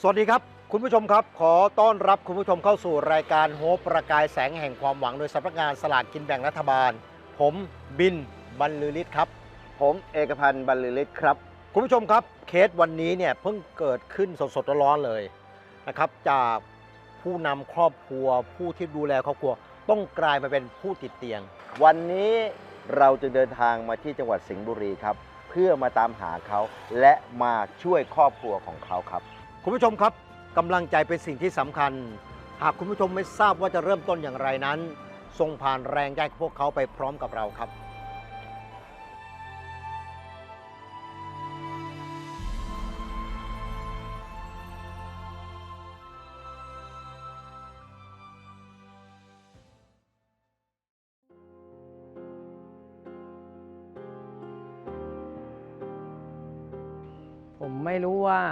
สวัสดีครับ คุณผู้ชมครับ ขอต้อนรับคุณผู้ชมเข้าสู่รายการโฮปประกายแสงแห่งความหวังโดยสำนักงานสลากกินแบ่งรัฐบาล ผมบินบรรลือฤทธิ์ครับ ผมเอกพันธ์บรรลือฤทธิ์ครับ คุณผู้ชมครับเคสวันนี้เนี่ยเพิ่งเกิดขึ้นสดๆร้อนๆเลยนะครับ จากผู้นำครอบครัวผู้ที่ดูแลครอบครัว ต้องกลายมาเป็นผู้ติดเตียง วันนี้เราจะเดินทางมาที่จังหวัดสิงห์บุรีครับ เพื่อมาตามหาเขาและมาช่วยครอบครัวของเขาครับ คุณผู้ชมครับกำลังใจเป็นสิ่งที่สำคัญ หากคุณผู้ชมไม่ทราบว่าจะเริ่มต้นอย่างไรนั้นส่งผ่านแรงใจของพวกเขาไปพร้อมกับเราครับ ผมไม่รู้ว่า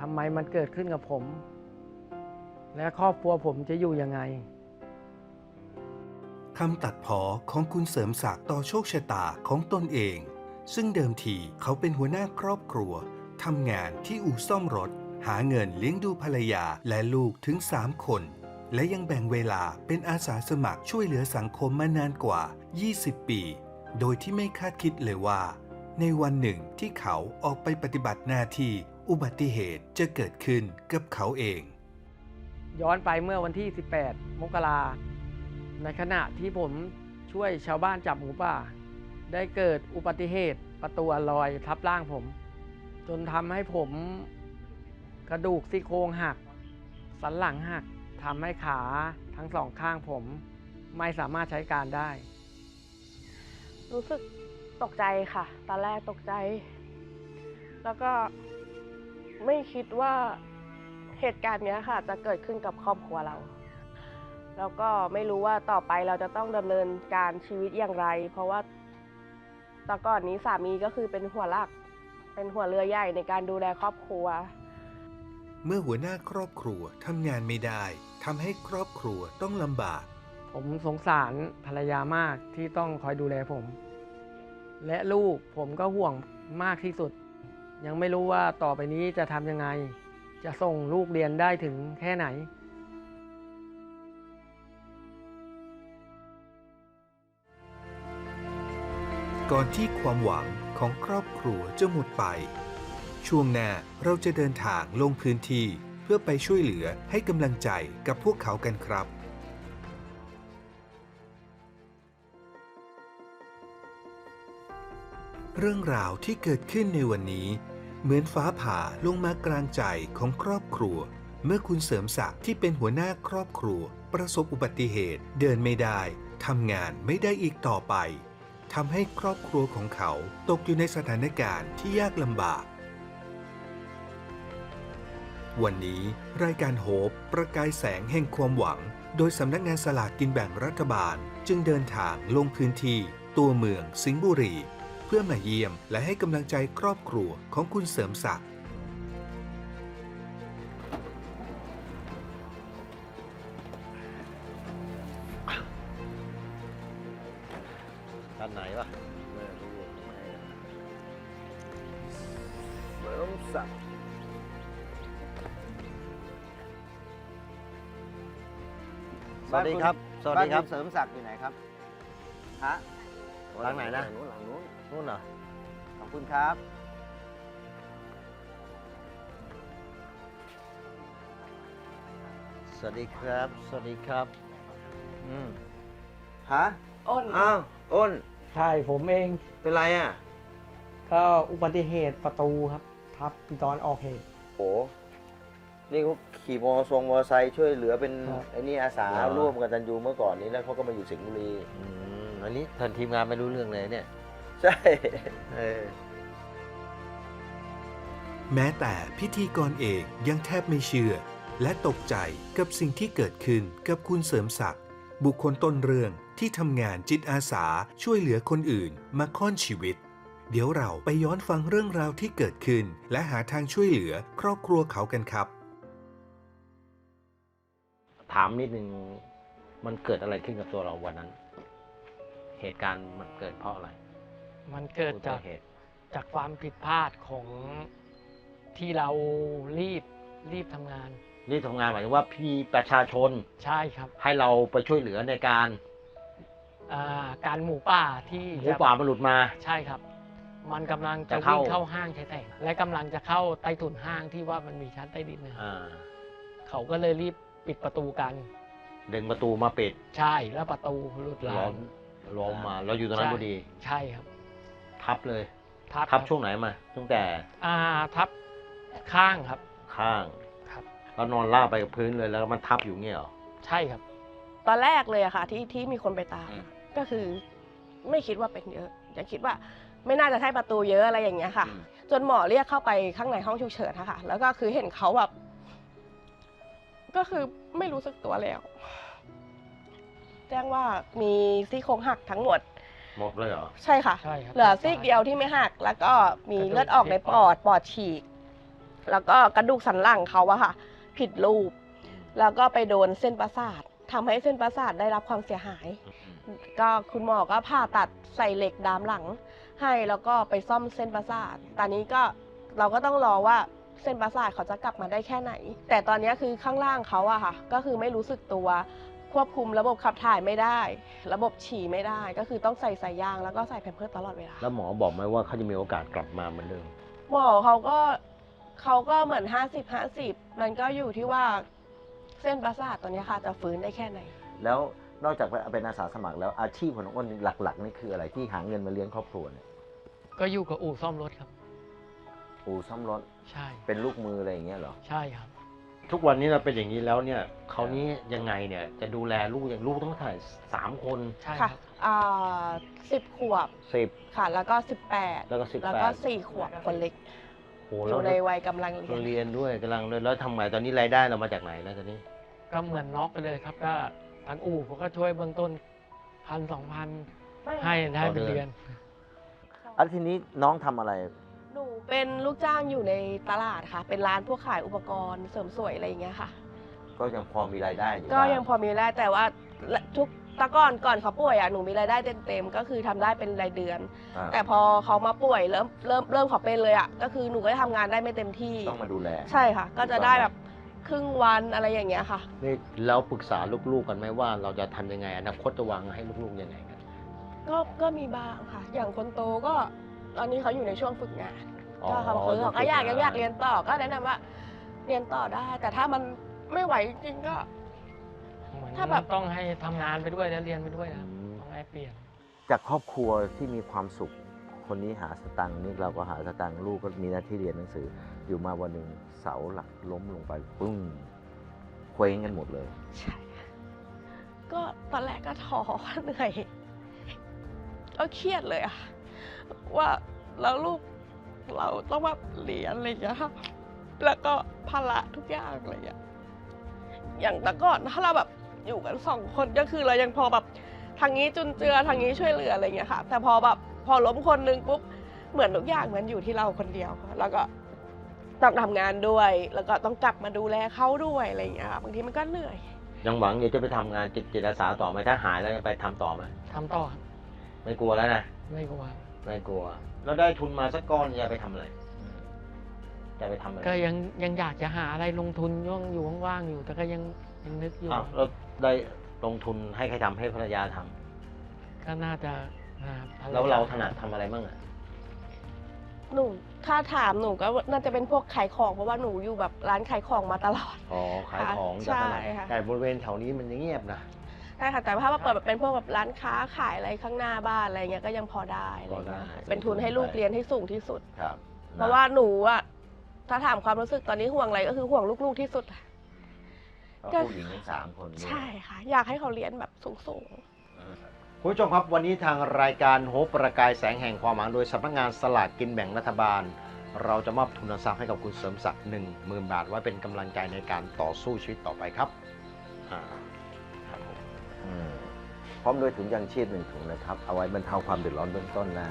ทำไมมันเกิดขึ้นกับผม และครอบครัวผมจะอยู่ยังไงคำตัดพอของคุณเสริมศักดิ์ต่อโชคชะตาของตนเอง ซึ่งเดิมทีเขาเป็นหัวหน้าครอบครัวทำงานที่อู่ซ่อมรถ หาเงินเลี้ยงดูภรรยาและลูกถึง3คน และยังแบ่งเวลาเป็นอาสาสมัครช่วยเหลือสังคมมานานกว่า 20 ปี โดยที่ไม่คาดคิดเลยว่า ในวันหนึ่งที่เขาออกไปปฏิบัติหน้าที่ อุบัติเหตุจะเกิดขึ้นกับเขาเอง ย้อนไปเมื่อวันที่ 18 มกราในขณะที่ผมช่วยชาวบ้านจับหมูป่า ได้เกิดอุบัติเหตุประตูลอยทับร่างผม จนทำให้ผมกระดูกซี่โครงหัก สันหลังหักทำให้ขาทั้งสองข้างผม ไม่สามารถใช้การได้ รู้สึกตกใจค่ะ ตอนแรกตกใจ แล้วก็ ไม่คิดว่าเหตุการณ์เนี้ยค่ะ จะเกิดขึ้นกับครอบครัวเรา แล้วก็ไม่รู้ว่าต่อไปเราจะต้องดำเนินการชีวิตอย่างไร เพราะว่าแต่ก่อนนี้สามีก็คือเป็นหัวหลัก เป็นหัวเรือใหญ่ในการดูแลครอบครัว เมื่อหัวหน้าครอบครัวทำงานไม่ได้ทำให้ครอบครัวต้องลำบาก ผมสงสารภรรยามากที่ต้องคอยดูแลผม และลูกผมก็ห่วงมากที่สุด ยังไม่รู้ว่าต่อไปนี้จะทำยังไง จะส่งลูกเรียนได้ถึงแค่ไหนก่อนที่ความหวังของครอบครัวจะหมดไป ช่วงหน้าเราจะเดินทางลงพื้นที่เพื่อไปช่วยเหลือให้กำลังใจกับพวกเขากันครับ เรื่องราวที่เกิดขึ้นในวันนี้ เหมือนฟ้าผ่าลงมากลางใจของครอบครัว เมื่อคุณเสริมศักดิ์ที่เป็นหัวหน้าครอบครัว ประสบอุบัติเหตุ เดินไม่ได้ทำงานไม่ได้อีกต่อไปทำให้ครอบครัวของเขาตกอยู่ในสถานการณ์ที่ยากลำบาก วันนี้รายการโฮปประกายแสงแห่งความหวัง โดยสำนักงานสลากกินแบ่งรัฐบาล จึงเดินทางลงพื้นที่ ตัวเมืองสิงห์บุรี พื่อมาเยี่ยมและให้กำลังใจครอบครัวของคุณเสริมศักดิ์ด้านไหนวะไม่รู้ทำไมเสริมศักดิ์สวัสดีครับ สวัสดีครับานณเสริมศักดิ์อยู่ไหนครับฮะ หลังไหนนะ หลังนู้นหลังนู้น นู่นเหรอขอบคุณครับ สวัสดีครับ สวัสดีครับ อืมฮะอ้นอ้าวอ้นใช่ผมเอง เป็นไรอะ ก็อุบัติเหตุประตูครับททับตอนออกเหตุโอ้นี่เขาขี่มอทรงมอไซค์ช่วยเหลือเป็นครับ ไอ้นี่อาสาเหรอ ร่วมกันตันยูเมื่อก่อนนี้แล้วเขาก็มาอยู่สิงห์บุรี อืมอันนี้ท่านทีมงานไม่รู้เรื่องเลยเนี่ย ใช่เออแม้แต่พิธีกรเอกยังแทบไม่เชื่อ และตกใจกับสิ่งที่เกิดขึ้นกับคุณเสริมศักดิ์บุคคลต้นเรื่องที่ทำงานจิตอาสาช่วยเหลือคนอื่นมาค่อนชีวิต เดี๋ยวเราไปย้อนฟังเรื่องราวที่เกิดขึ้น และหาทางช่วยเหลือครอบครัวเขากันครับ ถามนิดนึงมันเกิดอะไรขึ้นกับตัวเราวันนั้น เหตุการณ์มันเกิดเพราะอะไร มันเกิดจากอุบัติเหตุจากความผิดพลาดของที่เรารีบรีบทำงานนี่ทำงานหมายถึงว่าพี่ประชาชนใช่ครับให้เราไปช่วยเหลือในการอ่าการหมูป่าที่หมูป่ามันหลุดมา ใช่ครับ มันกำลังจะจะเข้า วิ่งเข้าห้างใช้แต่งและกำลังจะเข้าใต้ถุนห้างที่ว่ามันมีชั้นใต้ดินนะอ่าเขาก็เลยรีบปิดประตูกัน ดึงประตูมาปิดใช่แล้วประตูหลุดลาล้อมล้อมมาเราอยู่ตรงนั้นพอดี ใช่ครับ ทับเลยทับทับช่วงไหนมาตั้งแต่ อ่าทับข้างครับ ข้างครับแล้วนอนราบไปกับพื้นเลยแล้วมันทับอยู่เงี้ยเหรอใช่ครับ ตอนแรกเลยอะค่ะ ที่ที่มีคนไปตามอืมก็คือ ไม่คิดว่าเป็นเยอะอย่าคิดว่าไม่น่าจะใช่ประตูเยอะอะไรอย่างเงี้ยค่ะอืมจนหมอเรียกเข้าไปข้างในห้องฉุกเฉินนะคะแล้วก็คือเห็นเขาแบบ ก็คือไม่รู้สึกตัวแล้ว แจ้งว่ามีซี่โครงหักทั้งหมด หมดเลยเหรอ ใช่ค่ะ ใช่ครับเหลือซีกเดียวที่ไม่หัก แล้วก็มีเลือดออกในปอด ปอดฉีก แล้วก็กระดูกสันหลังเขาอะค่ะ ผิดรูป แล้วก็ไปโดนเส้นประสาททำให้เส้นประสาทได้รับความเสียหาย ก็คุณหมอก็ผ่าตัดใส่เหล็กดามหลัง ให้แล้วก็ไปซ่อมเส้นประสาท ตอนนี้ก็เราก็ต้องรอว่าเส้นประสาทเขาจะกลับมาได้แค่ไหน แต่ตอนนี้คือข้างล่างเขาอะค่ะ ก็คือไม่รู้สึกตัว ควบคุมระบบขับถ่ายไม่ได้ ระบบฉี่ไม่ได้ ก็คือต้องใส่สายยางแล้วก็ใส่แผ่นเพิร์สตลอดเวลา แล้วหมอบอกไหมว่าเขาจะมีโอกาสกลับมาเหมือนเดิม หมอเขาก็เขาก็เหมือนห้าสิบห้าสิบมันก็อยู่ที่ว่าเส้นประสาทตัวเนี้ยค่ะ จะฟื้นได้แค่ไหน แล้วนอกจากเป็นอาสาสมัครแล้วอาชีพของน้องอ้นหลัก ๆ นี่คืออะไรที่หาเงินมาเลี้ยงครอบครัวเนี่ยก็อยู่กับอู่ซ่อมรถครับ อู่ซ่อมรถใช่ เป็นลูกมืออะไรอย่างเงี้ยเหรอ ใช่ครับ ทุกวันนี้เราเป็นอย่างนี้แล้วเนี่ยเขาวนี้ยังไงเนี่ยจะดูแลลูกอย่างลูกต้องถ่ายสามคนใช่คค่ะรับอ่าสิบขวบสิบค่ะ แล้วก็สิบแปดแล้วก็สิบแล้วแปก็ดสี่ขวบคนเล็กโหอแล้วยู่ในวัยกำลังเรียเรานเรียนด้วยกำลังเลยแล้วทำไงตอนนี้รายได้เรามาจากไหนแล้วตอนนี้ก็เหมือนน็อกไปเลยครับก็ทางอู่เขาก็ช่วยเบื้องต้นพันสองพันให้ได้เป็นเดือน อันทีนี้น้องทำอะไรหนู เป็นลูกจ้างอยู่ในตลาดค่ะ เป็นร้านพวกขายอุปกรณ์เสริมสวยอะไรอย่างเงี้ยค่ะ ก็ยังพอมีรายได้อยู่ก็บ้ายังพอมีรายได้แต่ว่าทุกแตะก่อนก่อนเขาป่วยอะหนูมีรายได้เต็มๆก็คือทำได้เป็นรายเดือน อ่าแต่พอเขามาป่วยเริ่มเริ่มเริ่มเขาเป็นเลยอะก็คือหนูก็ทำงานได้ไม่เต็มที่ ต้องมาดูแล ใช่ค่ะ ก็จะได้แบบครึ่งวันอะไรอย่างเงี้ยค่ะ นี่เราปรึกษาลูกๆกันไหมว่าเราจะทำยังไงอนาคตจะวางให้ลูกๆยังไงกันก็ก็มีบ้างค่ะ อย่างคนโตก็ตอนนี้เขาอยู่ในช่วงฝึกงานอ๋อ ก็เขาคือเขาก็อยากยังอยากเรียนต่อก็แนะนำว่า เรียนต่อได้ แต่ถ้ามันไม่ไหวจริงๆก็ เหมือนถ้าแบบ ต้องให้ทำงานไปด้วยและเรียนไปด้วยนะอืมต้องให้เปลี่ยน จากครอบครัวที่มีความสุข คนนี้หาสตังค์นี่เราก็หาสตังค์ลูกก็มีหน้าที่เรียนหนังสือ อยู่มาวันหนึ่งเสาหลักล้มลงไปปึ้งเคว้งกันหมดเลย ใช่ค่ะก็ตอนแรกก็ท้อเหนื่อยก็เครียดเลยอะว่าแล้วลูก เราต้องมาเรียนอะไรอย่างเงี้ยค่ะแล้วก็ภาระทุกอย่างอะไรอย่างเงี้ยอย่างแต่ก่อนถ้าเราแบบอยู่กันสองคนก็คือเรายังพอแบบทางนี้จุนเจือทางนี้ช่วยเหลืออะไรอย่างเงี้ยค่ะ แต่พอแบบพอล้มคนนึงปุ๊บเหมือนทุกอย่างมันอยู่ที่เราคนเดียวค่ะแล้วก็ต้องทำงานด้วย แล้วก็ต้องกลับมาดูแลเขาด้วยอะไรอย่างเงี้ยค่ะบางทีมันก็เหนื่อย ยังหวังอยากจะไปทำงานจิตจิตอาสาต่อไหมถ้าหายแล้วจะไปทำต่อไหมทำต่อครับไม่กลัวแล้วนะ ไม่กลัว ไม่กลัว แล้วได้ทุนมาสักก้อนจะไปทำอะไรจะไปทำอะไรก็ยังยังอยากจะหาอะไรลงทุนย่องอยู่ว่างๆอยู่ แต่ก็ยังยังนึกอยู่อ้าวแล้วได้ลงทุนให้ใครทำให้ภรรยาทำก็น่าจะหาภยแล้วเราถนัดทำอะไรบ้างอะหนูถ้าถามหนูก็น่าจะเป็นพวกขายของ เพราะว่าหนูอยู่แบบร้านขายของมาตลอด อ๋อขายของใช่จะถนัดค่ะ แต่บริเวณแถวนี้มันยังเงียบนะ ใช่ค่ะแต่ถ้ามาเปิดแบบเป็นพวกแบบร้านค้าขายอะไรข้างหน้าบ้านอะไรเงี้ยก็ยังพอได้อะไรเงี้ยค่ะเป็นทุนให้ลูกเรียนให้สูงที่สุด ครับเพราะว่าหนูอะถ้าถามความรู้สึกตอนนี้ห่วงอะไรก็คือห่วงลูกๆที่สุดค่ะก็ผู้หญิงทั้งสามคนด้วย ใช่ค่ะ อยากให้เขาเรียนแบบสูงคุณผู้ชมครับวันนี้ทางรายการโฮปประกายแสงแห่งความหวังโดยสำนักงานสลากกินแบ่งรัฐบาล เราจะมอบทุนทรัพย์ให้กับคุณเสริมศักดิ์หนึ่งหมื่นบาทไว้เป็นกำลังใจในการต่อสู้ชีวิตต่อไปครับอ่าครับผมอืม พร้อมด้วยถุงยางชีพหนึ่งถุงนะครับ เอาไว้บรรเทาความเดือดร้อนเบื้องต้นนะ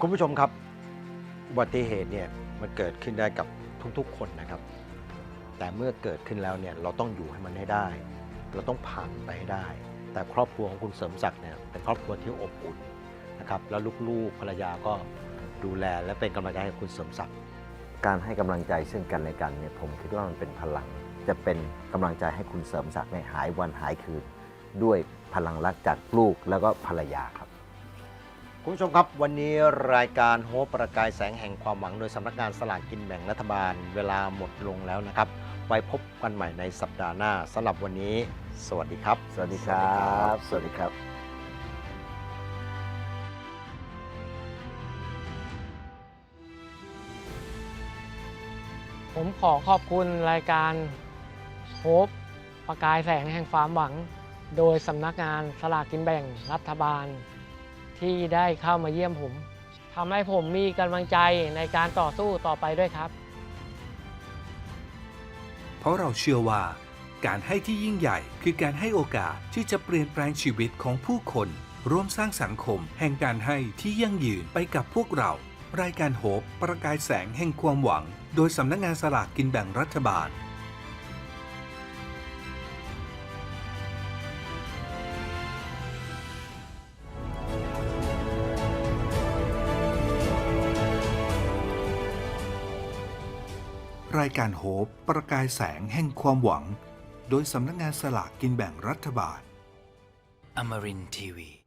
คุณผู้ชมครับอุบัติเหตุเนี่ยมันเกิดขึ้นได้กับทุกๆคนนะครับ แต่เมื่อเกิดขึ้นแล้วเนี่ยเราต้องอยู่ให้มันให้ได้ เราต้องผ่านไปให้ได้ แต่ครอบครัวของคุณเสริมศักดิ์เนี่ยเป็นครอบครัวที่อบอุ่นนะครับแล้วลูกๆภรรยาก็ดูแลและเป็นกำลังใจให้คุณเสริมศักดิ์ การให้กำลังใจซึ่งกันและกันเนี่ยผมคิดว่ามันเป็นพลัง จะเป็นกำลังใจให้คุณเสริมศักดิ์เนี่ยหายวันหายคืน ด้วยพลังรักจากลูกแล้วก็ภรรยาครับ คุณผู้ชมครับวันนี้รายการโฮปประกายแสงแห่งความหวังโดยสำนักงานสลากกินแบ่งรัฐบาล เวลาหมดลงแล้วนะครับ ไว้พบกันใหม่ในสัปดาห์หน้าสำหรับวันนี้ สวัสดีครับ สวัสดีครับ สวัสดีครับ ผมขอขอบคุณรายการโฮปประกายแสงแห่งความหวัง โดยสำนักงานสลากกินแบ่งรัฐบาล ที่ได้เข้ามาเยี่ยมผมทำให้ผมมีกำลังใจในการต่อสู้ต่อไปด้วยครับ เพราะเราเชื่อว่า การให้ที่ยิ่งใหญ่คือการให้โอกาสที่จะเปลี่ยนแปลงชีวิตของผู้คน ร่วมสร้างสังคมแห่งการให้ที่ยั่งยืนไปกับพวกเรา รายการโฮปประกายแสงแห่งความหวัง โดยสำนักงานสลากกินแบ่งรัฐบาล รายการโฮปประกายแสงแห่งความหวัง โดยสำนักงานสลากกินแบ่งรัฐบาล Amarin Tiwi.